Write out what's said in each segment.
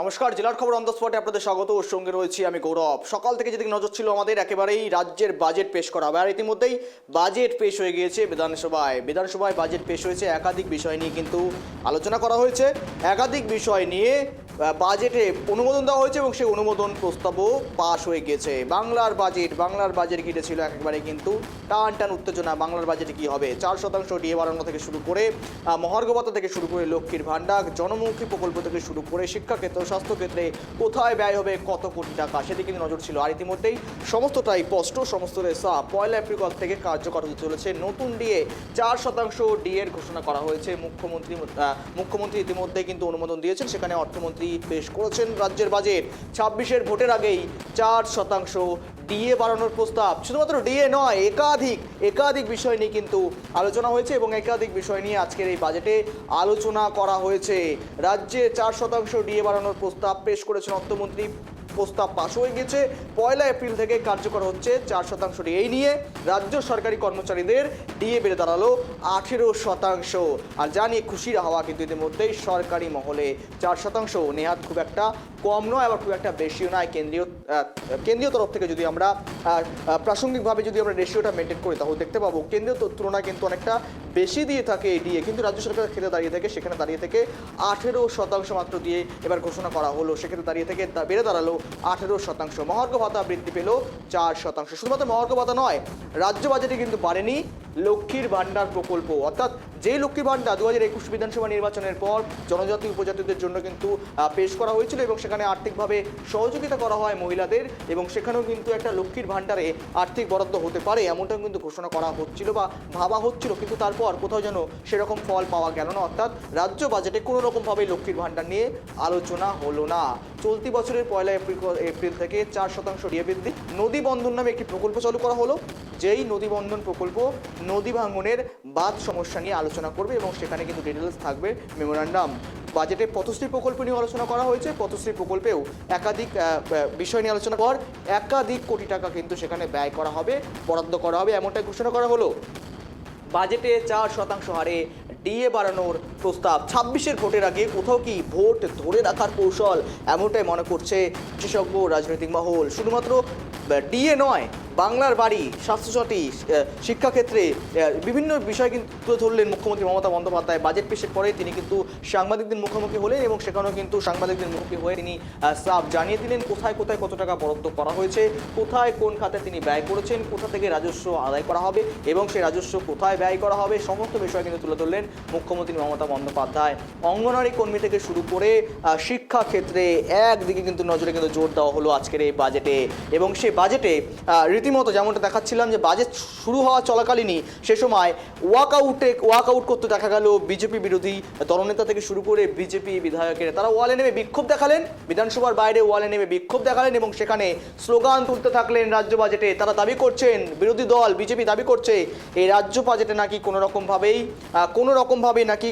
নমস্কার, জেলার খবর অন দ্য স্পটে আপনাদের স্বাগত। ওর সঙ্গে রয়েছি আমি গৌরব। সকাল থেকে যেদিকে নজর ছিল আমাদের, একেবারেই রাজ্যের বাজেট পেশ করা হবে। আর ইতিমধ্যেই বাজেট পেশ হয়ে গিয়েছে বিধানসভায়। বিধানসভায় বাজেট পেশ হয়েছে একাধিক বিষয় নিয়ে কিন্তু আলোচনা করা হয়েছে। একাধিক বিষয় নিয়ে বাজেটে অনুমোদন দেওয়া হয়েছে এবং সেই অনুমোদন প্রস্তাবও পাশ হয়ে গিয়েছে। বাংলার বাজেট বাংলার বাজেট ঘিরে ছিল একেবারে কিন্তু টান টান উত্তেজনা। বাংলার বাজেটে কি হবে? চার শতাংশ ডিএ বাড়ানো থেকে শুরু করে ভাতা থেকে শুরু করে লক্ষ্মীর ভাণ্ডার, জনমুখী প্রকল্প থেকে শুরু করে শিক্ষাক্ষেত্র স্বাস্থ্যক্ষেত্রে কোথায় ব্যয় হবে, কত কোটি টাকা, সেদিকে নজর ছিল। আর ইতিমধ্যেই সমস্তটাই স্পষ্ট সমস্ত রেসা পয়লা এপ্রিল থেকে কার্যকর হতে চলেছে নতুন ডিএ। চার শতাংশ ডিএর ঘোষণা করা হয়েছে। মুখ্যমন্ত্রী মুখ্যমন্ত্রী ইতিমধ্যে কিন্তু অনুমোদন দিয়েছেন। সেখানে অর্থমন্ত্রী পেশ করেছেন রাজ্যের বাজেট। ছাব্বিশের ভোটের আগেই চার শতাংশ ডিএ বাড়ানোর প্রস্তাব। শুধুমাত্র ডিএ নয়, একাধিক একাধিক বিষয় নিয়ে কিন্তু আলোচনা হয়েছে এবং একাধিক বিষয় নিয়ে আজকের এই বাজেটে আলোচনা করা হয়েছে। রাজ্যে চার শতাংশ ডিএ বাড়ানোর প্রস্তাব পেশ করেছেন অর্থমন্ত্রী প্রস্তাব পাশ হয়ে গেছে। পয়লা এপ্রিল থেকে কার্যকর হচ্ছে চার শতাংশটি। এই নিয়ে রাজ্য সরকারি কর্মচারীদের ডিএ বেড়ে দাঁড়াল আঠেরো শতাংশ। আর যা নিয়ে খুশির হাওয়া কিন্তু ইতিমধ্যেই সরকারি মহলে। চার শতাংশ নেহাত খুব একটা কম নয়, আবার খুব একটা বেশিও নয়। কেন্দ্রীয় কেন্দ্রীয় তরফ থেকে যদি আমরা প্রাসঙ্গিকভাবে যদি আমরা রেশিওটা মেনটেন করি, তাহলে দেখতে পাবো কেন্দ্রীয় তুলনায় কিন্তু অনেকটা বেশি দিয়ে থাকে এই ডিএ। কিন্তু রাজ্য সরকারের ক্ষেত্রে দাঁড়িয়ে থেকে, সেখানে দাঁড়িয়ে থেকে আঠেরো শতাংশ মাত্র দিয়ে এবার ঘোষণা করা হলো। সেক্ষেত্রে দাঁড়িয়ে থেকে বেড়ে দাঁড়াল আঠেরো শতাংশ। মহার্ঘ ভাতা বৃদ্ধি পেল চার শতাংশ। শুধুমাত্র মহার্ঘ ভাতা নয়, রাজ্য বাজেটে কিন্তু বাড়েনি লক্ষ্মীর ভাণ্ডার প্রকল্প। অর্থাৎ যেই লক্ষ্মী ভাণ্ডার দু হাজার একুশ বিধানসভা নির্বাচনের পর জনজাতি উপজাতিদের জন্য কিন্তু পেশ করা হয়েছিল এবং সেখানে আর্থিকভাবে সহযোগিতা করা হয় মহিলাদের এবং সেখানেও কিন্তু একটা লক্ষ্মীর ভাণ্ডারে আর্থিক বরাদ্দ হতে পারে এমনটা কিন্তু ঘোষণা করা হচ্ছিল বা ভাবা হচ্ছিল। কিন্তু তারপর কোথাও যেন সেরকম ফল পাওয়া গেল না। অর্থাৎ রাজ্য বাজেটে কোনো রকমভাবে লক্ষ্মীর ভাণ্ডার নিয়ে আলোচনা হলো না। চলতি বছরের পয়লা এপ্রিল এপ্রিল থেকে চার শতাংশ ডিএ বৃদ্ধি। নদী বন্ধন নামে একটি প্রকল্প চালু করা হলো। যেই নদী বন্ধন প্রকল্প নদী ভাঙনের বাদ সমস্যা নিয়ে আলোচনা করবে এবং সেখানে কিন্তু ডিটেলস থাকবে মেমোরান্ডাম বাজেটে পথশ্রী প্রকল্প নিয়ে আলোচনা করা হয়েছে। পথশ্রী প্রকল্পেও একাধিক বিষয় নিয়ে আলোচনা কর একাধিক কোটি টাকা কিন্তু সেখানে ব্যয় করা হবে, বরাদ্দ করা হবে, এমনটাই ঘোষণা করা হলো। বাজেটে চার শতাংশ হারে ডিএ বাড়ানোর প্রস্তাব। ছাব্বিশের ভোটের আগে কোথাও কি ভোট ধরে রাখার কৌশল? এমনটাই মনে করছে বিশেষজ্ঞ রাজনৈতিক মহল। শুধুমাত্র ডিএ নয় বাংলার বাড়ি, স্বাস্থ্যসাথী শিক্ষাক্ষেত্রে বিভিন্ন বিষয় কিন্তু তুলে ধরলেন মুখ্যমন্ত্রী মমতা বন্দ্যোপাধ্যায়। বাজেট পেশের পরে তিনি কিন্তু সাংবাদিকদের মুখোমুখি হলেন এবং সেখানেও কিন্তু সাংবাদিকদের মুখোমুখি হয়ে তিনি সাফ জানিয়ে দিলেন কোথায় কোথায় কত টাকা বরাদ্দ করা হয়েছে, কোথায় কোন খাতে তিনি ব্যয় করেছেন, কোথা থেকে রাজস্ব আদায় করা হবে এবং সেই রাজস্ব কোথায় ব্যয় করা হবে, সমস্ত বিষয় কিন্তু তুলে ধরলেন মুখ্যমন্ত্রী মমতা বন্দ্যোপাধ্যায়। অঙ্গনওয়াড়ি কর্মী থেকে শুরু করে শিক্ষা ক্ষেত্রে একদিকে কিন্তু নজরে কিন্তু জোর দেওয়া হলো আজকের এই বাজেটে এবং সেই বাজেটে রীতিমতো যেমনটা দেখাচ্ছিলাম যে বাজেট শুরু হওয়া চলাকালীনই সে সময় ওয়াক আউটে ওয়াক আউট করতে দেখা গেল বিজেপি বিরোধী দলনেতা থেকে শুরু করে বিজেপি বিধায়কের। তারা ওয়ালে নেমে বিক্ষোভ দেখালেন বিধানসভার বাইরে ওয়ালে নেমে বিক্ষোভ দেখালেন এবং সেখানে স্লোগান তুলতে থাকলেন রাজ্য বাজেটে। তারা দাবি করছেন বিরোধী দল বিজেপি দাবি করছে এই রাজ্য বাজেটে নাকি কোনো রকমভাবেই কোনো রকমভাবে নাকি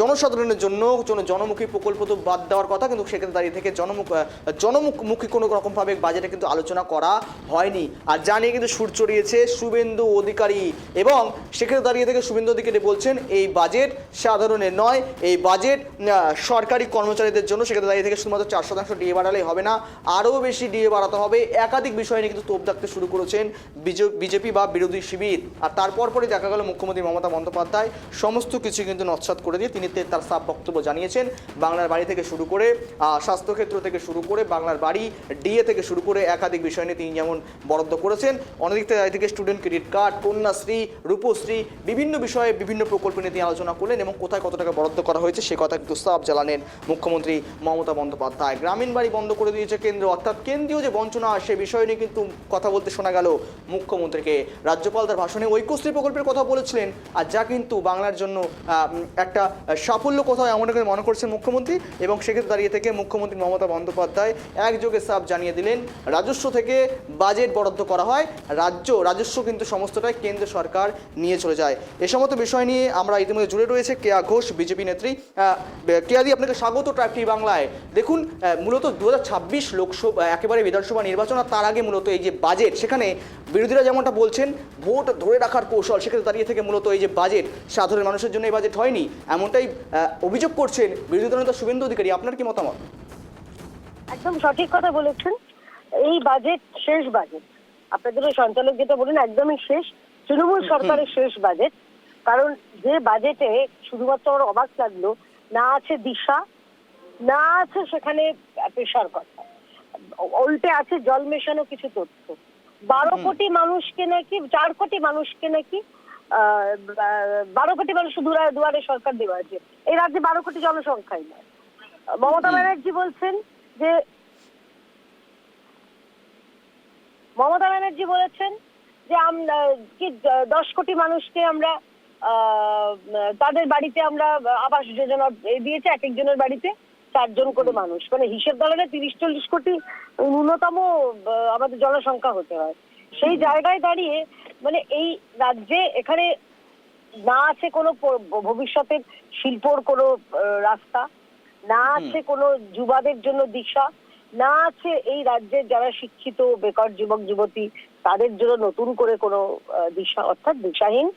জনসাধারণের জন্য জনমুখী প্রকল্প তো বাদ দেওয়ার কথা কিন্তু সেখানে দাঁড়িয়ে থেকে জনমুখ আহ, জনমুখী কোনো রকমভাবে বাজেটে কিন্তু আলোচনা করা হয়নি। আর যা নিয়ে কিন্তু সুর চড়িয়েছে শুভেন্দু অধিকারী। এবং সেক্ষেত্রে দাঁড়িয়ে থেকে শুভেন্দু অধিকারী বলছেন, এই বাজেট সাধারণের নয়, এই বাজেট সরকারি কর্মচারীদের জন্য সেক্ষেত্রে দাঁড়িয়ে থেকে শুধুমাত্র চার শতাংশ ডিএ বাড়ালেই হবে না, আরও বেশি ডিএ বাড়াতে হবে। একাধিক বিষয় নিয়ে কিন্তু তোপ দাগতে শুরু করেছেন বিজেপি বা বিরোধী শিবির। আর তারপর পরে দেখা গেল মুখ্যমন্ত্রী মমতা বন্দ্যোপাধ্যায় সমস্ত কিছু কিন্তু নৎসাত করে দিয়ে তিনি তার সাফ বক্তব্য জানিয়েছেন। বাংলার বাড়ি থেকে শুরু করে স্বাস্থ্যক্ষেত্র থেকে শুরু করে, বাংলার বাড়ি, ডিএ থেকে শুরু করে একাধিক বিষয় নিয়ে তিনি যেমন বরাদ্দ করেছেন। অনেক থেকে student credit card Kanyashree, Rupashree, বিভিন্ন বিষয়ে বিভিন্ন প্রকল্প নিয়ে তিনি আলোচনা করলেন এবং কোথায় কত টাকা বরাদ্দ করা হয়েছে সে কথা কিন্তু সাফ জানালেন মুখ্যমন্ত্রী মমতা বন্দ্যোপাধ্যায়। গ্রামীণ বাড়ি বন্ধ করে দিয়েছে কেন্দ্র, অর্থাৎ কেন্দ্রীয় যে বঞ্চনা, সে বিষয় নিয়ে কিন্তু কথা বলতে শোনা গেল মুখ্যমন্ত্রীকে। রাজ্যপাল তার ভাষণে ঐক্যশ্রী প্রকল্পের কথা বলেছিলেন, আর যা কিন্তু বাংলার জন্য একটা সাফল্য কোথাও এমন করে মনে করছেন মুখ্যমন্ত্রী এবং সেক্ষেত্রে দাঁড়িয়ে থেকে মুখ্যমন্ত্রী মমতা বন্দ্যোপাধ্যায় একযোগে সাফ জানিয়ে দিলেন, রাজস্ব থেকে বাজেট বরাদ্দ করা হয়, রাজ্য, রাজস্ব কিন্তু সমস্তটাই কেন্দ্র সরকার নিয়ে চলে যায়। এ সমস্ত বিষয় নিয়ে আমরা ইতিমধ্যে জুড়ে রয়েছে কেয়া ঘোষ, বিজেপি নেত্রী। কেয়াদি আপনাকে স্বাগত ট্রাইবটি বাংলায়। দেখুন মূলত দু হাজার ছাব্বিশ লোকসভা একেবারে বিধানসভা নির্বাচন আর তার আগে মূলত এই যে বাজেট, সেখানে বিরোধীরা যেমনটা বলছেন, ভোট ধরে রাখার কৌশল, সেক্ষেত্রে দাঁড়িয়ে থেকে মূলত এই যে বাজেট, সাধারণ মানুষের জন্য এই বাজেট হয়নি। এমনটাই অভিযোগ করছেন বিরোধী দল নেতা শুভেন্দু অধিকারী। আপনার কি মতামত? একদম সঠিক কথা বলেছেন। এই বাজেট, শেষ বাজেট। আপনাদের সঞ্চালক যেটা বলেন একদমই শেষ। তৃণমূল সরকারের শেষ বাজেট কারণ যে বাজেটে শুধুমাত্র আমার অবাক লাগল না আছে দিশা না আছে সেখানে পেশার কথা উল্টে আছে জল মেশানো কিছু তথ্য। বারো কোটি মানুষকে নাকি চার কোটি মানুষকে নাকি আহ, বারো কোটি মানুষ দুয়ারে দুয়ারে সরকার দেওয়া আছে। এই রাজ্যে বারো কোটি জনসংখ্যাই নয়। মমতা ব্যানার্জি বলছেন যে মমতা ব্যানার্জি বলেছেন যে আমরা কি দশ কোটি মানুষকে আমরা তাদের বাড়িতে আমরা আবাস যোজনা দিয়েছে এক একজনের বাড়িতে চারজন করে মানুষ। মানে হিসেব ধরলে তিরিশ চল্লিশ কোটি ন্যূনতম আমাদের জনসংখ্যা হতে হয়। সেই জায়গায় দাঁড়িয়ে মানে এই রাজ্যে এখানে না আছে কোনো ভবিষ্যতের শিল্পর কোনো রাস্তা না আছে কোনো যুবাদের জন্য দিশা না আছে এই রাজ্যের যারা শিক্ষিত বেকার যুবক যুবতী তাদের জন্য নতুন করে কোনো দিশা অর্থাৎ দিশাহীন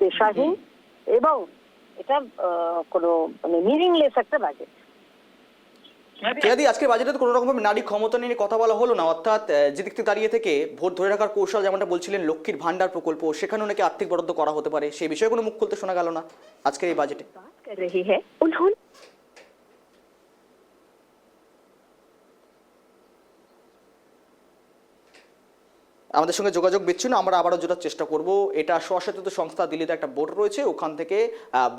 পেশাহীন এবং এটা কোনো মানে মিনিংলেস একটা বাজেট কেয়াদি আজকে বাজেটে কোনো রকম নারী ক্ষমতা নিয়ে কথা বলা হলো না অর্থাৎ আহ, যে দিক থেকে দাঁড়িয়ে থেকে ভোট ধরে রাখার কৌশল যেমনটা বলছিলেন লক্ষ্মীর ভান্ডার প্রকল্প সেখানেও নাকি আর্থিক বরাদ্দ করা হতে পারে সেই বিষয়ে কোনো মুখ খুলতে শোনা গেল না আজকের এই বাজেটে। আমাদের সঙ্গে যোগাযোগ বিচ্ছিন্ন, আমরা আবারও জোটার চেষ্টা করব। এটা স্বশাসিত সংস্থা দিল্লিতে একটা বোর্ড রয়েছে, ওখান থেকে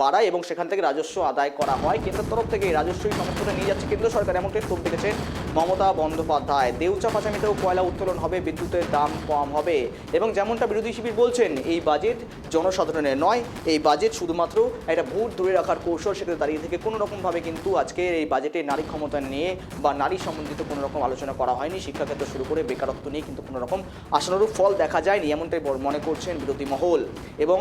বাড়ায় এবং সেখান থেকে রাজস্ব আদায় করা হয়। কেন্দ্রের তরফ থেকে রাজস্বই সমস্যাটা নিয়ে যাচ্ছে কেন্দ্র সরকার, এমনটাই ক্ষোভ দেখেছেন মমতা বন্দ্যোপাধ্যায়। দেউচা পাচামিতেও কয়লা উত্তোলন হবে, বিদ্যুতের দাম কম হবে এবং যেমনটা বিরোধী শিবির বলছেন, এই বাজেট জনসাধারণের নয়, এই বাজেট শুধুমাত্র একটা ভোট ধরে রাখার কৌশল সেখানে দাঁড়িয়ে থেকে কোনো রকমভাবে কিন্তু আজকে এই বাজেটে নারী ক্ষমতা নিয়ে বা নারী সম্বন্ধিত কোনো রকম আলোচনা করা হয়নি। শিক্ষাক্ষেত্র শুরু করে বেকারত্ব নিয়ে কিন্তু কোনো রকম আশানুরূপ ফল দেখা যায়নি, এমনটাই মনে করছেন বিরোধী মহল। এবং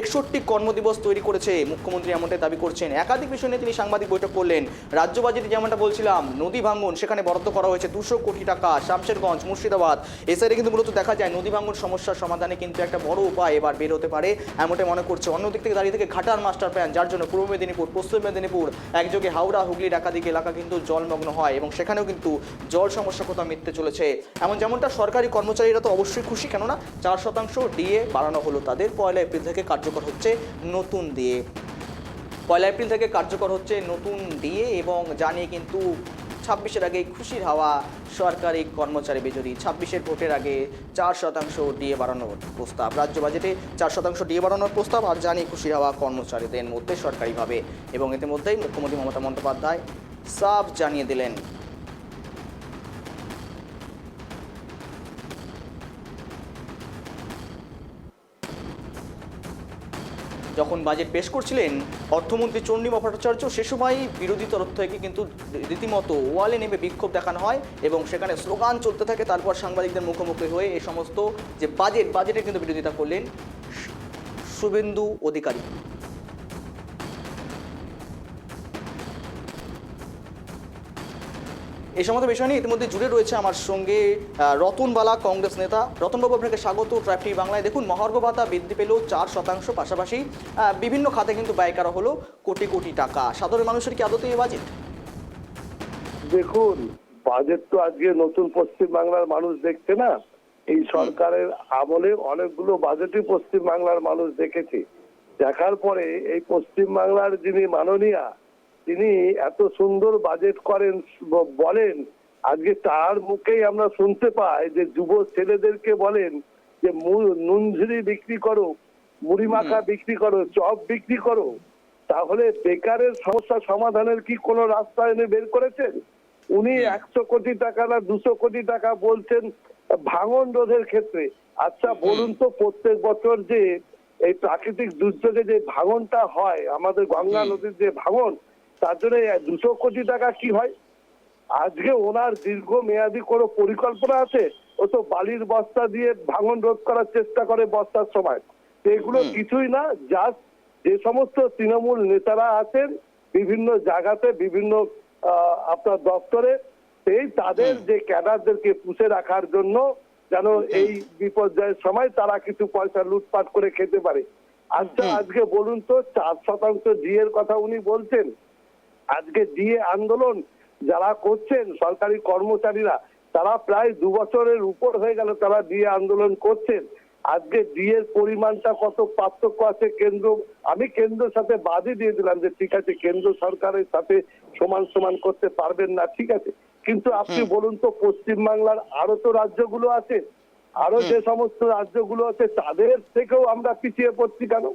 একষট্টি কর্মদিবস তৈরি করেছে মুখ্যমন্ত্রী এমনটাই দাবি করছেন। একাধিক বিষয় নিয়ে তিনি সাংবাদিক বৈঠক করলেন। রাজ্য বাজেটে যেমনটা বলছিলাম, নদী ভাঙ্গন, সেখানে বরাদ্দ করা হয়েছে দুশো কোটি টাকা, শামশেরগঞ্জ, মুর্শিদাবাদ। এ সাইডে কিন্তু মূলত দেখা যায় নদী ভাঙ্গন সমস্যার সমাধানে কিন্তু একটা বড় উপায় এবার বের হতে পারে, এমনটাই মনে করছে। অন্যদিক থেকে দাঁড়িয়ে থেকে ঘাটার মাস্টার প্ল্যান, যার জন্য পূর্ব মেদিনীপুর, পশ্চিম মেদিনীপুর, একযোগে হাওড়া হুগলির একাধিক এলাকা কিন্তু জলমগ্ন হয় এবং সেখানেও কিন্তু জল সমস্যা কোথাও মিটতে চলেছে। এমন যেমনটা সরকারি কর্মচারীরা তো অবশ্যই খুশি, কেননা চার শতাংশ ডিএ বাড়ানো হলো তাদের। পয়লা এপ্রিল থেকে কার্যকর হচ্ছে নতুন দিয়ে পয়লা এপ্রিল থেকে কার্যকর হচ্ছে নতুন ডিএ এবং জানিয়ে কিন্তু ছাব্বিশের আগে খুশির হাওয়া সরকারি কর্মচারী বিজয়ী ছাব্বিশের ভোটের আগে চার শতাংশ ডিএ বাড়ানোর প্রস্তাব। রাজ্য বাজেটে চার শতাংশ ডিএ বাড়ানোর প্রস্তাব আর জানিয়ে খুশির হাওয়া কর্মচারীদের মধ্যে সরকারিভাবে। এবং ইতিমধ্যেই মুখ্যমন্ত্রী মমতা বন্দ্যোপাধ্যায় সাফ জানিয়ে দিলেন যখন বাজেট পেশ করছিলেন, অর্থমন্ত্রী চণ্ডীমা ভট্টাচার্য সে সময় বিরোধী তরফ থেকে কিন্তু রীতিমতো ওয়ালে নেমে বিক্ষোভ দেখানো হয় এবং সেখানে স্লোগান চলতে থাকে। তারপর সাংবাদিকদের মুখোমুখি হয়ে এই সমস্ত যে বাজেট বাজেটে কিন্তু বিরোধিতা করলেন শুভেন্দু অধিকারী। এই সমস্ত বিষয় নিয়ে ইতিমধ্যে জুড়ে রয়েছে আমার সঙ্গে রতনবালা কংগ্রেস নেতা। রতনবাবু আপনাকে স্বাগত ট্রাফিক বাংলায়। দেখুন মহার্ঘ ভাতা বৃদ্ধি পেল চার শতাংশ পাশাপাশি বিভিন্ন খাতে কিন্তু ব্যয় করা হলো কোটি কোটি টাকা। সাধারণ মানুষের কি আদতে এই বাজেট? দেখুন বাজেট তো আজকে নতুন পশ্চিম বাংলার মানুষ দেখছে না। এই সরকারের আমলে অনেকগুলো বাজেটই পশ্চিম বাংলার মানুষ দেখেছে। দেখার পরে এই পশ্চিম বাংলার যিনি মাননীয়া তিনি এত সুন্দর বাজেট করেন বলেন আজকে তার মুখেই আমরা শুনতে পাই যে যুব ছেলেদেরকে বলেন যে নুনঝুরি বিক্রি করো মুড়ি মাখা বিক্রি করো চপ বিক্রি করো তাহলে বেকারের সমস্যা সমাধানের কি কোনো রাস্তা এনে বের করেছেন? উনি একশো কোটি টাকা না দুশো কোটি টাকা বলছেন ভাঙন রোধের ক্ষেত্রে। আচ্ছা বলুন তো প্রত্যেক বছর যে এই প্রাকৃতিক দুর্যোগে যে ভাঙনটা হয় আমাদের গঙ্গা নদীর যে ভাঙন তার জন্য দুশো কোটি টাকা কি হয়? আজকে ওনার দীর্ঘ মেয়াদী কোনো পরিকল্পনা আছে? ও তো বালির বস্তা দিয়ে ভাঙন রোধ করার চেষ্টা করে বস্তার সময়। এগুলো কিছুই না জাস্ট যে সমস্ত তৃণমূল নেতারা আছেন বিভিন্ন জায়গাতে বিভিন্ন আহ, আপনার দপ্তরে সেই তাদের যে ক্যাডারদেরকে পুষে রাখার জন্য যেন এই বিপর্যয়ের সময় তারা কিছু পয়সা লুটপাট করে খেতে পারে। আচ্ছা আজকে বলুন তো চার শতাংশ ডিএর কথা উনি বলছেন। আজকে ডিএ আন্দোলন যারা করছেন সরকারি কর্মচারীরা তারা প্রায় দু বছরের উপর হয়ে গেল তারা ডিএ আন্দোলন করছেন। আজকে ডিএর পরিমাণটা কত পার্থক্য আছে কেন্দ্র আমি কেন্দ্রের সাথে বাদই দিয়ে দিলাম যে ঠিক আছে কেন্দ্র সরকারের সাথে সমান সমান করতে পারবেন না ঠিক আছে। কিন্তু আপনি বলুন তো পশ্চিমবাংলার আরও তো রাজ্যগুলো আছে আরও যে সমস্ত রাজ্যগুলো আছে তাদের থেকেও আমরা পিছিয়ে পড়ছি কেন?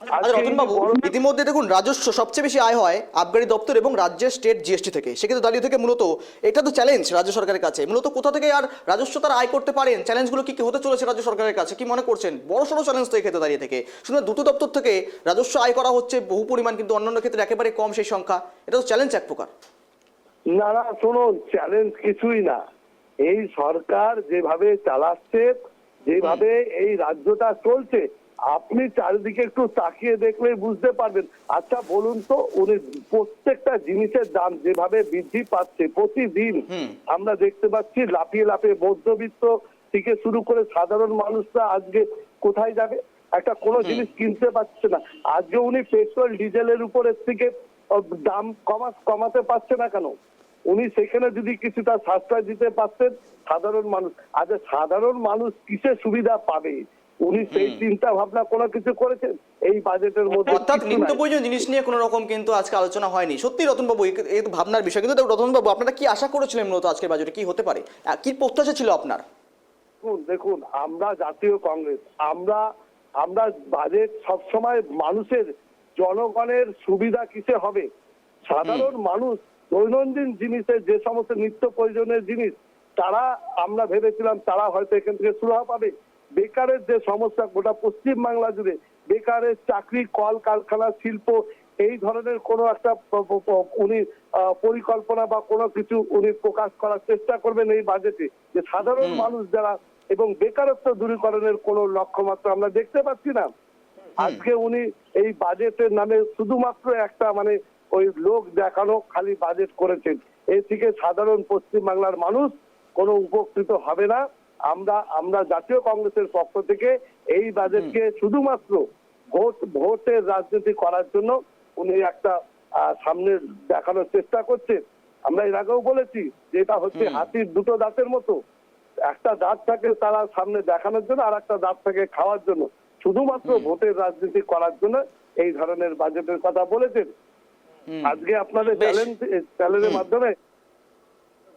রতনবাবু ইতিমধ্যে দেখুন রাজস্ব সবচেয়ে বেশি আয় হয় আবগারি দপ্তর এবং রাজ্যের স্টেট জিএসটি থেকে। সেক্ষেত্রে দাঁড়িয়ে থেকে মূলত এটা তো চ্যালেঞ্জ রাজ্য সরকারের কাছে। মূলত কোথা থেকে আর রাজস্ব তারা আয় করতে পারেন? চ্যালেঞ্জগুলো কি কি হতে চলেছে রাজ্য সরকারের কাছে? কি মনে করছেন? বড় সড়ো চ্যালেঞ্জ তো এক্ষেত্রে দাঁড়িয়ে থেকে। শুনে দুটো দপ্তর থেকে রাজস্ব আয় করা হচ্ছে বহু পরিমাণ কিন্তু অন্যান্য ক্ষেত্রে একেবারে কম সেই সংখ্যা। এটা তো চ্যালেঞ্জ এক প্রকার। না না শুনুন চ্যালেঞ্জ কিছুই না। এই সরকার যেভাবে চালাচ্ছে যেভাবে এই রাজ্যটা চলছে আপনি চারিদিকে একটু তাকিয়ে দেখলেই বুঝতে পারবেন। আচ্ছা বলুন তো উনি প্রত্যেকটা জিনিসের দাম যেভাবে বৃদ্ধি পাচ্ছে প্রতিদিন আমরা দেখতে পাচ্ছি লাফিয়ে লাফিয়ে মধ্যবিত্ত থেকে শুরু করে সাধারণ মানুষরা আজকে কোথায় যাবে? একটা কোনো জিনিস কিনতে পারছে না। আজকে উনি পেট্রোল ডিজেলের উপরের থেকে দাম কমা কমাতে পারছে না কেন? উনি সেখানে যদি কিছুটা সাশ্রয় দিতে পারতেন সাধারণ মানুষ আজ সাধারণ মানুষ কিসে সুবিধা পাবে? উনি সেই চিন্তা ভাবনা কোনো কিছু করেছেন? এই বাজেটের মধ্যে অর্থাৎ নিত্য। প্রয়োজনীয় জিনিস নিয়ে কোনো রকম কিন্তু আজকে আলোচনা হয়নি। সত্যি রতনবাবু এ- এ তো ভাবনার বিষয়। কিন্তু রতনবাবু আপনারা কি আশা করেছিলেন মূলত আজকের বাজেটে? কি হতে পারে? কি প্রত্যাশা ছিল আপনার? দেখুন দেখুন আমরা জাতীয় কংগ্রেস আমরা আমরা বাজেট সবসময় মানুষের জনগণের সুবিধা কিসে হবে? সাধারণ মানুষ দৈনন্দিন জিনিসের যে সমস্ত নিত্য প্রয়োজনীয় জিনিস তারা আমরা ভেবেছিলাম তারা হয়তো এখান থেকে সুরাহা পাবে। বেকারের যে সমস্যা গোটা পশ্চিম বাংলা জুড়ে বেকারের চাকরি কল কারখানা শিল্প এই ধরনের কোনো একটা উনি পরিকল্পনা বা কোনো কিছু উনি প্রকাশ করার চেষ্টা করবেন এই বাজেটে। যে সাধারণ মানুষ যারা এবং বেকারত্ব দূরীকরণের কোনো লক্ষ্যমাত্রা আমরা দেখতে পাচ্ছি না। আজকে উনি এই বাজেটের নামে শুধুমাত্র একটা মানে ওই লোক দেখানো খালি বাজেট করেছেন। এ থেকে সাধারণ পশ্চিম বাংলার মানুষ কোনো উপকৃত হবে না। আমরা আমরা জাতীয় কংগ্রেসের পক্ষ থেকে এই বাজেটকে শুধুমাত্র ভোট ভোটের রাজনীতি করার জন্য উনি একটা সামনে দেখানোর চেষ্টা করছেন। আমরা এর আগেও বলেছি যে এটা হচ্ছে হাতির দুটো দাঁতের মতো। একটা দাঁত থাকে তারা সামনে দেখানোর জন্য আর একটা দাঁত থাকে খাওয়ার জন্য। শুধুমাত্র ভোটের রাজনীতি করার জন্য এই ধরনের বাজেটের কথা বলেছেন। আজকে আপনাদের। চ্যালেঞ্জ চ্যানেলের মাধ্যমে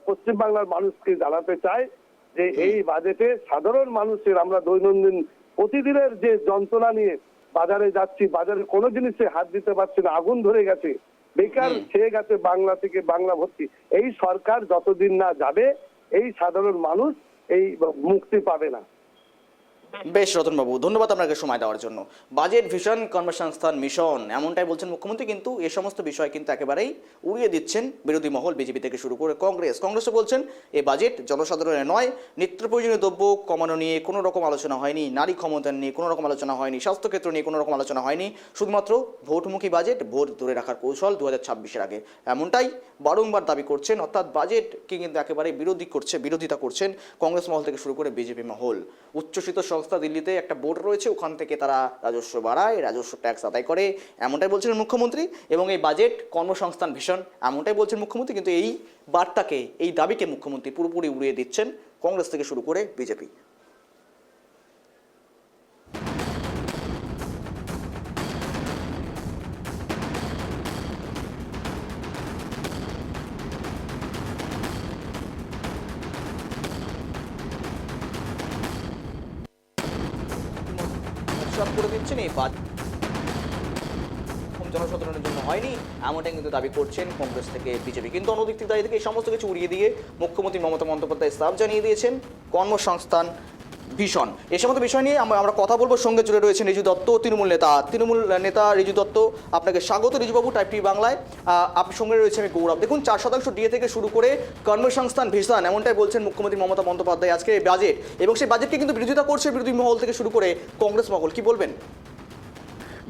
পশ্চিমবাংলার মানুষকে জানাতে চাই যে এই বাজেটে সাধারণ মানুষের আমরা দৈনন্দিন প্রতিদিনের যে যন্ত্রণা নিয়ে বাজারে যাচ্ছি বাজারে কোনো জিনিসে হাত দিতে পারছি না আগুন ধরে গেছে বেকার খেয়ে গেছে বাংলা থেকে বাংলা ভর্তি। এই সরকার যতদিন না যাবে এই সাধারণ মানুষ এই মুক্তি পাবে না। বেশ রতনবাবু ধন্যবাদ আপনাকে সময় দেওয়ার জন্য। বাজেট, ভিশন কর্মসংস্থান মিশন, এমনটাই বলছেন মুখ্যমন্ত্রী, কিন্তু এ সমস্ত বিষয় কিন্তু একেবারেই উড়িয়ে দিচ্ছেন বিরোধী মহল, বিজেপি থেকে শুরু করে কংগ্রেস। কংগ্রেসও বলছেন এই বাজেট জনসাধারণের নয়, নিত্য প্রয়োজনীয় দ্রব্য কমানো নিয়ে কোনো রকম আলোচনা হয়নি, নারী ক্ষমতা নিয়ে কোনো রকম আলোচনা হয়নি, স্বাস্থ্যক্ষেত্র নিয়ে কোনো রকম আলোচনা হয়নি, শুধুমাত্র ভোটমুখী বাজেট, ভোট ধরে রাখার কৌশল দু হাজার আগে। এমনটাই বারংবার দাবি করছেন, অর্থাৎ বাজেটকে কিন্তু একেবারে বিরোধী করছে, বিরোধিতা করছেন কংগ্রেস মহল থেকে শুরু করে বিজেপি মহল। উচ্চশিত সংস্থা দিল্লিতে একটা বোর্ড রয়েছে, ওখান থেকে তারা রাজস্ব বাড়ায়, রাজস্ব ট্যাক্স আদায় করে, এমনটাই বলছেন মুখ্যমন্ত্রী। এবং এই বাজেট কর্মসংস্থান ভীষণ, এমনটাই বলছেন মুখ্যমন্ত্রী, কিন্তু এই বার্তাকে, এই দাবিকে মুখ্যমন্ত্রী পুরোপুরি উড়িয়ে দিচ্ছেন কংগ্রেস থেকে শুরু করে বিজেপি। করে দিচ্ছেন এই জনসাধারণের জন্য হয়নি, এমনটাই কিন্তু দাবি করছেন কংগ্রেস থেকে বিজেপি। কিন্তু অন্যদিক থেকে দাঁড়িয়ে থেকে এই সমস্ত কিছু উড়িয়ে দিয়ে মুখ্যমন্ত্রী মমতা বন্দ্যোপাধ্যায় সাফ জানিয়ে দিয়েছেন, কর্মসংস্থান ভীষণ। এ সমস্ত বিষয় নিয়ে আমরা কথা বলব, সঙ্গে জুড়ে রয়েছেন রিজু দত্ত, তৃণমূল নেতা। তৃণমূল নেতা রিজু দত্ত, আপনাকে স্বাগত রিজুবাবু টাইপ টি বাংলায়। আপনার সঙ্গে রয়েছে আমি গৌরব। দেখুন, চার শতাংশ ডিএ থেকে শুরু করে কর্মসংস্থান ভীষণ, এমনটাই বলছেন মুখ্যমন্ত্রী মমতা বন্দ্যোপাধ্যায় আজকে বাজেট। এবং সেই বাজেটকে কিন্তু বিরোধিতা করছে বিরোধী মহল থেকে শুরু করে কংগ্রেস মহল। কি বলবেন?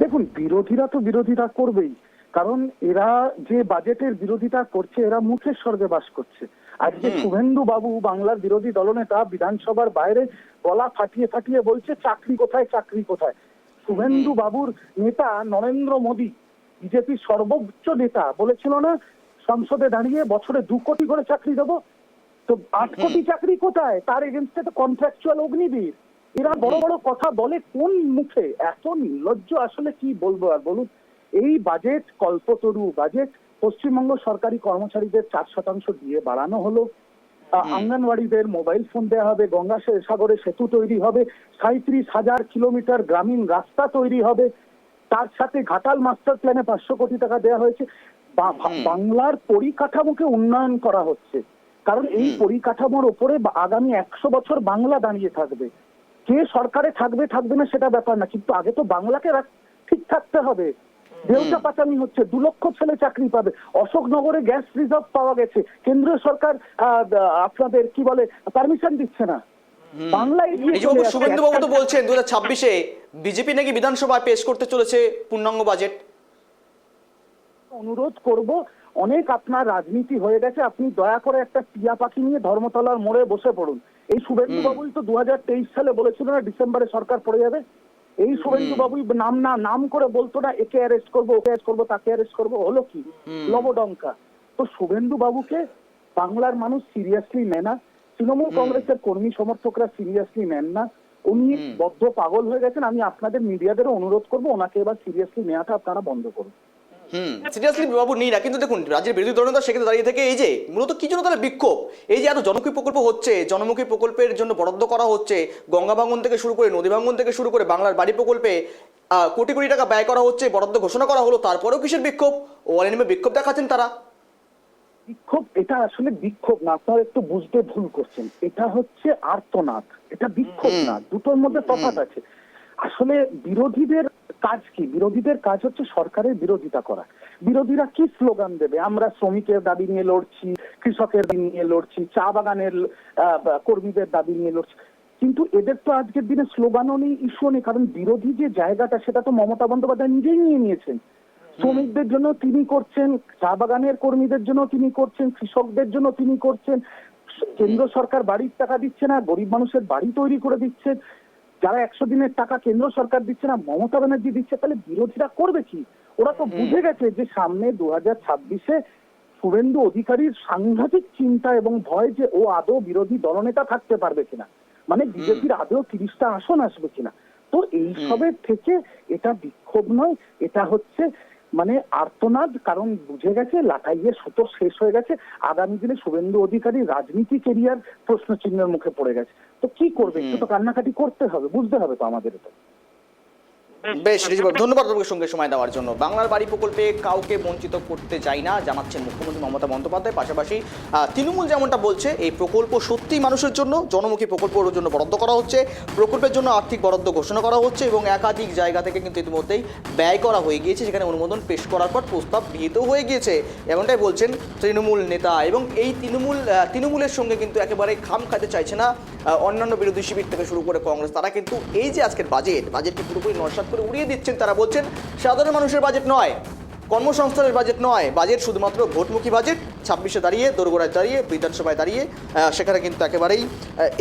দেখুন বিরোধীরা তো বিরোধিতা করবেই। কারণ এরা যে বাজেটের বিরোধিতা করছে এরা মুখের স্বর্গে বাস করছে। আজকে শুভেন্দু বাবু বাংলার বিরোধী দলনেতা বিধানসভার বাইরে গলা ফাটিয়ে ফাটিয়ে বলছে চাকরি কোথায় চাকরি কোথায়? শুভেন্দু বাবুর নেতা নরেন্দ্র মোদী বিজেপির সর্বোচ্চ নেতা বলেছিল না সংসদে দাঁড়িয়ে বছরে দু কোটি করে চাকরি দেবো? তো আট কোটি চাকরি কোথায়? তার এগেনস্টে তো কন্ট্রাকচুয়াল অগ্নিবীর। এরা বড় বড় কথা বলে কোন মুখে? এত নির্লজ্জ আসলে কি বলব? আর বলুন এই বাজেট কল্পতরু বাজেট পশ্চিমবঙ্গ সরকারি কর্মচারীদের চার শতাংশ দিয়ে বাড়ানো হলো। আহ, অঙ্গনওয়াড়িদের মোবাইল ফোন দেওয়া হবে গঙ্গা সাগরে সেতু তৈরি হবে সাঁত্রিশ হাজার কিলোমিটার গ্রামীণ রাস্তা তৈরি হবে। তার সাথে ঘাটাল মাস্টার প্ল্যানে পাঁচশো কোটি টাকা দেওয়া হয়েছে। বাংলার পরিকাঠামোকে উন্নয়ন করা হচ্ছে। কারণ এই পরিকাঠামোর ওপরে আগামী একশো বছর বাংলা দাঁড়িয়ে থাকবে। কে সরকারে থাকবে থাকবে না সেটা ব্যাপার না। কিন্তু আগে তো বাংলাকে ঠিক থাকতে হবে। দেউটা পাচামি হচ্ছে দু লক্ষ ছেলে চাকরি পাবে। অশোকনগরে গ্যাস রিজার্ভ পাওয়া গেছে। কেন্দ্রীয় সরকার আপনাদের কি বলে পারমিশন দিচ্ছে না। বাংলায়। শুভেন্দু বাবু তো বলছেন দু ছাব্বিশে বিজেপি নাকি বিধানসভায় পেশ করতে চলেছে পূর্ণাঙ্গ বাজেট? অনুরোধ করব অনেক আপনার রাজনীতি হয়ে গেছে আপনি দয়া করে একটা টিয়া পাখি নিয়ে ধর্মতলার মোড়ে বসে পড়ুন। এই শুভেন্দু বাবুই তো দু সালে বলেছিল না ডিসেম্বরে সরকার পড়ে যাবে। এই শুভেন্দু বাবুই নাম না নাম করে বলতো না একে অ্যারেস্ট করব ওকে অ্যারেস্ট করব তাকে অ্যারেস্ট করব হলো কি? লবডঙ্কা। তো শুভেন্দু বাবুকে বাংলার মানুষ সিরিয়াসলি নেয় না তৃণমূল কংগ্রেসের কর্মী সমর্থকরা সিরিয়াসলি নেন না। উনি বদ্ধ পাগল হয়ে গেছেন আমি আপনাদের মিডিয়াদেরও অনুরোধ করব ওনাকে এবার সিরিয়াসলি নেওয়াটা আপনারা বন্ধ করুন। হুম। সিরিয়াসলি বাবু নেই না। কিন্তু দেখুন রাজ্যের বিরোধী দলনেতা সেক্ষেত্রে দাঁড়িয়ে থেকে এই যে মূলত কি জন্য তাহলে বিক্ষোভ? এই যে এত জনমুখী প্রকল্প হচ্ছে জনমুখী প্রকল্পের জন্য বরাদ্দ করা হচ্ছে গঙ্গা ভাঙন থেকে শুরু করে নদী ভাঙন থেকে শুরু করে বাংলার বাড়ি প্রকল্পে কোটি কোটি টাকা ব্যয় করা হচ্ছে বরাদ্দ ঘোষণা করা হলো তারপরেও কিসের বিক্ষোভ? ওয়ান এনিমে বিক্ষোভ দেখাচ্ছেন তারা। বিক্ষোভ? এটা আসলে বিক্ষোভ না আপনারা একটু বুঝতে ভুল করছেন। এটা হচ্ছে আর্তনাদ। এটা বিক্ষোভ না দুটোর মধ্যে তফাৎ আছে। আসলে বিরোধীদের কাজ কি? বিরোধীদের কাজ হচ্ছে সরকারের বিরোধিতা করা। বিরোধীরা কি স্লোগান দেবে? আমরা শ্রমিকের দাবি নিয়ে লড়ছি কৃষকের দাবি নিয়ে লড়ছি চা বাগানের কর্মীদের দাবি নিয়ে লড়ছি। কিন্তু এদের তো আজকের দিনে স্লোগানও নেই ইস্যুও নেই কারণ বিরোধী যে জায়গাটা সেটা তো মমতা বন্দ্যোপাধ্যায় নিজেই নিয়ে নিয়েছেন। শ্রমিকদের জন্য তিনি করছেন চা বাগানের কর্মীদের জন্য তিনি করছেন কৃষকদের জন্য তিনি করছেন। কেন্দ্র সরকার বাড়ির টাকা দিচ্ছে না গরিব মানুষের বাড়ি তৈরি করে দিচ্ছে যারা একশো দিনের টাকা কেন্দ্র সরকার দিচ্ছে না মমতা ব্যানার্জি দিচ্ছে তাহলে বিরোধীরা করবে কি? ওরা তো বুঝে গেছে যে সামনে দু হাজার ছাব্বিশে শুভেন্দু অধিকারীর সাংঘাতিক চিন্তা এবং ভয় যে ও আদৌ বিরোধী দলনেতা থাকতে পারবে কিনা মানে বিজেপির আদৌ তিরিশটা আসন আসবে কিনা। তো এইসবের থেকে এটা বিক্ষোভ নয় এটা হচ্ছে মানে আর্তনাদ কারণ বুঝে গেছে লাটাইয়ে সুতো শেষ হয়ে গেছে। আগামী দিনে শুভেন্দু অধিকারী রাজনীতি কেরিয়ার প্রশ্ন চিহ্নের মুখে পড়ে গেছে। তো কি করবে? একটু তো কান্নাকাটি করতে হবে বুঝতে হবে তো আমাদের এটা। বেশ রিজবাব ধন্যবাদ তোমাকে সঙ্গে সময় দেওয়ার জন্য। বাংলার বাড়ি প্রকল্পে কাউকে বঞ্চিত করতে চাই না, জানাচ্ছেন মুখ্যমন্ত্রী মমতা বন্দ্যোপাধ্যায়। পাশাপাশি তৃণমূল যেমনটা বলছে, এই প্রকল্প সত্যি মানুষের জন্য, জনমুখী প্রকল্পের জন্য বরাদ্দ করা হচ্ছে, প্রকল্পের জন্য আর্থিক বরাদ্দ ঘোষণা করা হচ্ছে এবং একাধিক জায়গা থেকে কিন্তু ইতিমধ্যেই ব্যয় করা হয়ে গিয়েছে, যেখানে অনুমোদন পেশ করার পর প্রস্তাব গৃহীত হয়ে গিয়েছে। এমনটাই বলছেন তৃণমূল নেতা এবং এই তৃণমূল তৃণমূলের সঙ্গে কিন্তু একেবারে খাম খাতে চাইছে না অন্যান্য বিরোধী শিবির থেকে শুরু করে কংগ্রেস। তারা কিন্তু এই যে আজকের বাজেট বাজেটকে পুরোপুরি নস্বাত করে উড়িয়ে দিচ্ছেন তারা বলছেন, সাধারণ মানুষের বাজেট নয়, কর্মসংস্থানের বাজেট নয়। বাজেট শুধুমাত্র ভোটমুখী বাজেট ছাব্বিশে দাঁড়িয়ে, দোরগোড়ায় দাঁড়িয়ে, বিধানসভায় দাঁড়িয়ে সেখানে কিন্তু একেবারেই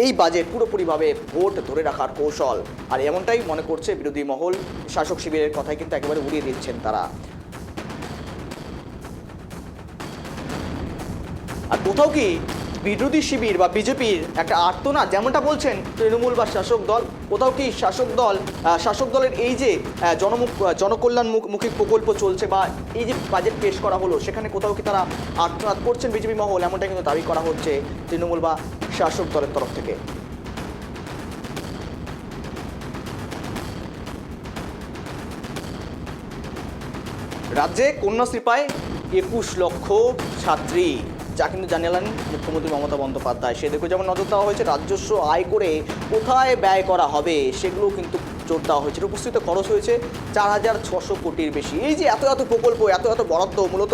এই বাজেট পুরোপুরিভাবে ভোট ধরে রাখার কৌশল। আর এমনটাই মনে করছে বিরোধী মহল, শাসক শিবিরের কথাই কিন্তু একেবারে উড়িয়ে দিচ্ছেন তারা। আর কোথাও কি বিরোধী শিবির বা বিজেপির একটা আর্তনা যেমনটা বলছেন তৃণমূল বা শাসক দল, কোথাও কি শাসক দল শাসক দলের এই যে জনমুখ জনকল্যাণ মুখ- মুখী প্রকল্প চলছে বা এই যে বাজেট পেশ করা হলো, সেখানে কোথাও কি তারা আর্তনাদ করছেন বিজেপি মহল? এমনটা কিন্তু দাবি করা হচ্ছে তৃণমূল বা শাসক দলের তরফ থেকে। রাজ্যে কন্যাশ্রী পায় একুশ লক্ষ ছাত্রী। যা কিন্তু জানালেন মুখ্যমন্ত্রী মমতা বন্দ্যোপাধ্যায়। সে দেখে যেমন নজর দেওয়া হয়েছে, রাজস্ব আয় করে কোথায় ব্যয় করা হবে সেগুলো কিন্তু জোর দেওয়া হয়েছে। উপস্থিত খরচ হয়েছে চার হাজার ছশো কোটির বেশি। এই যে এত এত প্রকল্প, এত এত বরাদ্দ, মূলত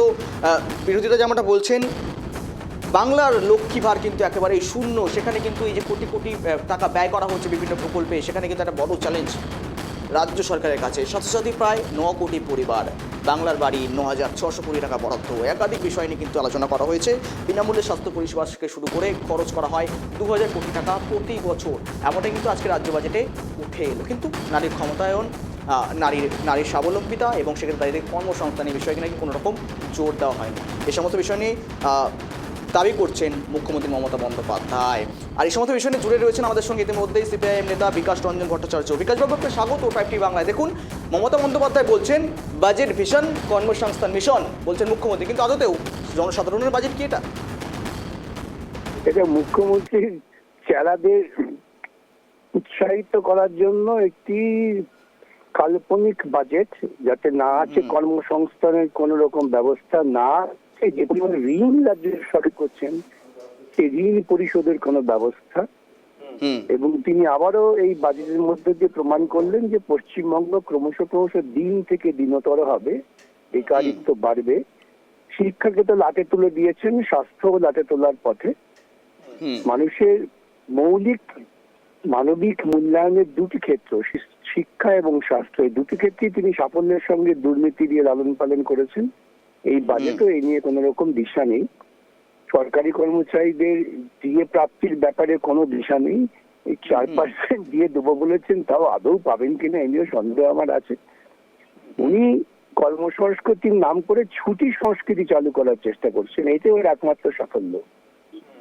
বিরোধীরা যেমনটা বলছেন, বাংলার লক্ষ্মী ভার কিন্তু একেবারেই শূন্য। সেখানে কিন্তু এই যে কোটি কোটি টাকা ব্যয় করা হচ্ছে বিভিন্ন প্রকল্পে, সেখানে কিন্তু একটা বড় চ্যালেঞ্জ রাজ্য সরকারের কাছে সাথে প্রায় ন কোটি পরিবার। বাংলার বাড়ি ন হাজার ছশো কোটি টাকা বরাদ্দ। একাধিক বিষয় নিয়ে কিন্তু আলোচনা করা হয়েছে। বিনামূল্যে স্বাস্থ্য পরিষেবা থেকে শুরু করে খরচ করা হয় দু হাজার কোটি টাকা প্রতি বছর। এমনটাই কিন্তু আজকে রাজ্য বাজেটে উঠে এলো। কিন্তু নারীর ক্ষমতায়ন নারীর নারীর স্বাবলম্বিতা এবং সেক্ষেত্রে তাদের কর্মসংস্থানের বিষয়কে নাকি কোনো রকম জোর দেওয়া হয়নি। এ সমস্ত বিষয় নিয়ে দাবি করছেন মুখ্যমন্ত্রী মমতা বন্দ্যোপাধ্যায়। আর এই সমস্ত বিষয় নিয়ে জুড়ে রয়েছেন আমাদের সঙ্গে ইতিমধ্যেই সিপিআইএম নেতা বিকাশ রঞ্জন ভট্টাচার্য। বিকাশবাবু আপনার স্বাগত ফাইভ টি বাংলায়। দেখুন মমতা বন্দ্যোপাধ্যায় বলছেন বাজেট ভিশন কর্মসংস্থান মিশন বলছেন মুখ্যমন্ত্রী। কিন্তু আদতেও জনসাধারণের বাজেট কি এটা? এটা মুখ্যমন্ত্রীর চেলাদের উৎসাহিত করার জন্য একটি কাল্পনিক বাজেট যাতে না আছে কর্মসংস্থানের কোন রকম ব্যবস্থা না আছে যে পরিমাণে ঋণ রাজ্য সরকার করছেন সেই ঋণ পরিশোধের কোনো ব্যবস্থা। এবং তিনি আবারও এই বাজেটের মধ্যে দিয়ে প্রমাণ করলেন যে পশ্চিমবঙ্গ ক্রমশ ক্রমশ দিন থেকে দিনতর হবে বেকারিত্ব বাড়বে। শিক্ষাকে তো লাটে তুলে দিয়েছেন স্বাস্থ্য লাটে তোলার পথে। মানুষের মৌলিক মানবিক মূল্যায়নের দুটি ক্ষেত্র শিক্ষা এবং স্বাস্থ্য এই দুটি ক্ষেত্রেই তিনি সাফল্যের সঙ্গে দুর্নীতি দিয়ে লালন পালন করেছেন। এই বাজেটও এ নিয়ে কোনো রকম দিশা নেই। সরকারি কর্মচারীদের দিয়ে প্রাপ্তির ব্যাপারে কোনো দিশা নেই। এই চার পার্সেন্ট দিয়ে দেবো বলেছেন তাও আদৌ পাবেন কিনা এ নিয়ে সন্দেহ আমার আছে। উনি কর্মসংস্কৃতির নাম করে ছুটি সংস্কৃতি চালু করার চেষ্টা করছেন এটাই ওর একমাত্র সাফল্য।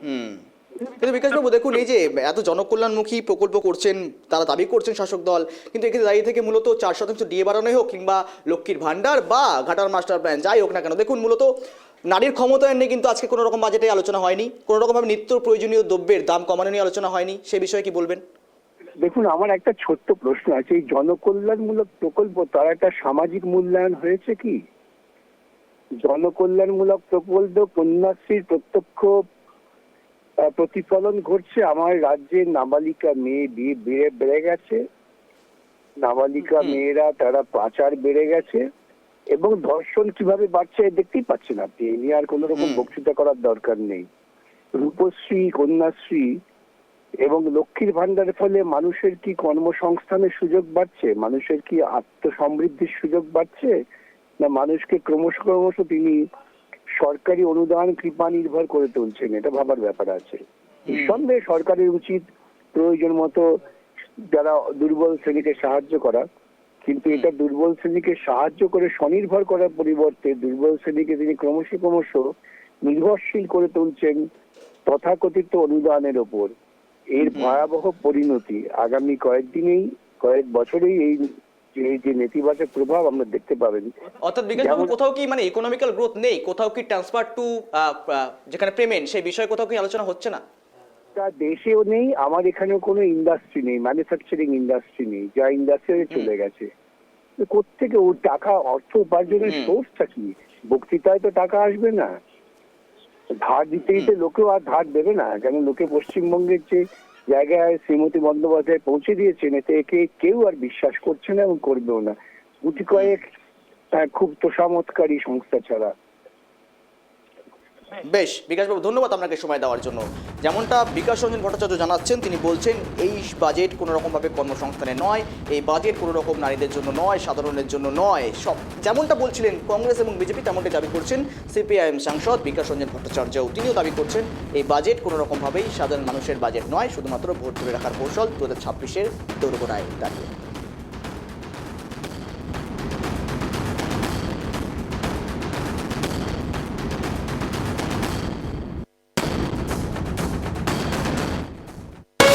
হুম। কিন্তু বিকাশবাবু দেখুন, এই যে এত জনকল্যাণমুখী প্রকল্প করছেন, তারা দাবি করছেন শাসক দল, কিন্তু এক্ষেত্রে দাঁড়িয়ে থেকে মূলত চার শতাংশ ডিএ বাড়ানোই হোক, কিংবা লক্ষ্মীর ভান্ডার বা ঘাটার মাস্টার প্ল্যান, যাই হোক না কেন। দেখুন, মূলত নারীর ক্ষমতায়ন নিয়ে কিন্তু আজকে কোনো রকম বাজেটে আলোচনা হয়নি, কোনো রকমভাবে নিত্য প্রয়োজনীয় দ্রব্যের দাম কমানো নিয়ে আলোচনা হয়নি, সে বিষয়ে কি বলবেন? দেখুন, আমার একটা ছোট্ট প্রশ্ন আছে, এই জনকল্যাণমূলক প্রকল্প তার একটা সামাজিক মূল্যায়ন হয়েছে কি? জনকল্যাণমূলক প্রকল্প কন্যাশ্রীর প্রত্যক্ষ প্রতিফলন ঘটছে। আমার রাজ্যে নাবালিকা মেয়ে বিয়ে বেড়ে বেড়ে গেছে। নাবালিকা মেয়েরা তারা পাচার বেড়ে গেছে এবং ধর্ষণ কীভাবে বাড়ছে দেখতেই পাচ্ছেন আপনি। এই নিয়ে আর কোনো রকম বক্তৃতা করার দরকার নেই। রূপশ্রী কন্যাশ্রী এবং লক্ষ্মীর ভান্ডারের ফলে মানুষের কি কর্মসংস্থানের সুযোগ বাড়ছে? মানুষের কি আত্মসমৃদ্ধির সুযোগ বাড়ছে? না মানুষকে ক্রমশ ক্রমশ তিনি সরকারি অনুদান কৃপা নির্ভর করে তুলছেন এটা ভাবার ব্যাপার আছে। নিঃসন্দেহে সরকারের উচিত প্রয়োজন মতো যারা দুর্বল শ্রেণীকে সাহায্য করা কিন্তু এটা দুর্বল শ্রেণীকে সাহায্য করে স্বনির্ভর করার পরিবর্তে দুর্বল শ্রেণীকে তিনি ক্রমশ ক্রমশ নির্ভরশীল করে তুলছেন তথাকথিত অনুদানের ওপর। এর ভয়াবহ পরিণতি আগামী কয়েকদিনেই কয়েক বছরেই এই এই যে নেতিবাচক প্রভাব আমরা দেখতে পাবেন। অর্থাৎ যেমন- কোথাও কি মানে ইকোনমিক্যাল গ্রোথ নেই? কোথাও কি ট্রান্সফার টু যেখানে পেমেন্ট সেই বিষয়ে কোথাও কি আলোচনা হচ্ছে না? তা দেশেও নেই আমার এখানেও কোনো ইন্ডাস্ট্রি নেই ম্যানুফ্যাকচারিং ইন্ডাস্ট্রি নেই যা ইন্ডাস্ট্রি চলে গেছে। তো কোত্থেকে ওর টাকা অর্থ উপার্জনের। সোর্সটা কি? বক্তৃতায় তো টাকা আসবে না। ধার দিতে দিতে লোকেও আর ধার দেবে না কেন লোকে পশ্চিমবঙ্গের যে জায়গায় শ্রীমতী বন্দ্যোপাধ্যায় পৌঁছে দিয়েছেন, এতে একে কেউ আর বিশ্বাস করছে না এবং করবেও না। গুটি কয়েক খুব তো চমৎকারী সংস্থা ছাড়া। বেশ বিকাশবাবু ধন্যবাদ আপনাকে সময় দেওয়ার জন্য। যেমনটা বিকাশ রঞ্জন ভট্টাচার্য জানাচ্ছেন, তিনি বলছেন, এই বাজেট কোনো রকমভাবে কর্মসংস্থানে নয়, এই বাজেট কোনো রকম নারীদের জন্য নয়, সাধারণের জন্য নয়, সব যেমনটা বলছিলেন কংগ্রেস এবং বিজেপি, তেমনটাই দাবি করছেন সিপিআইএম সাংসদ বিকাশ রঞ্জন ভট্টাচার্যও তিনিও দাবি করছেন, এই বাজেট কোনো রকমভাবেই সাধারণ মানুষের বাজেট নয়, শুধুমাত্র ভোট ধরে রাখার কৌশল দু হাজার ছাব্বিশের দৌড়গোড়ায় দাঁড়িয়ে।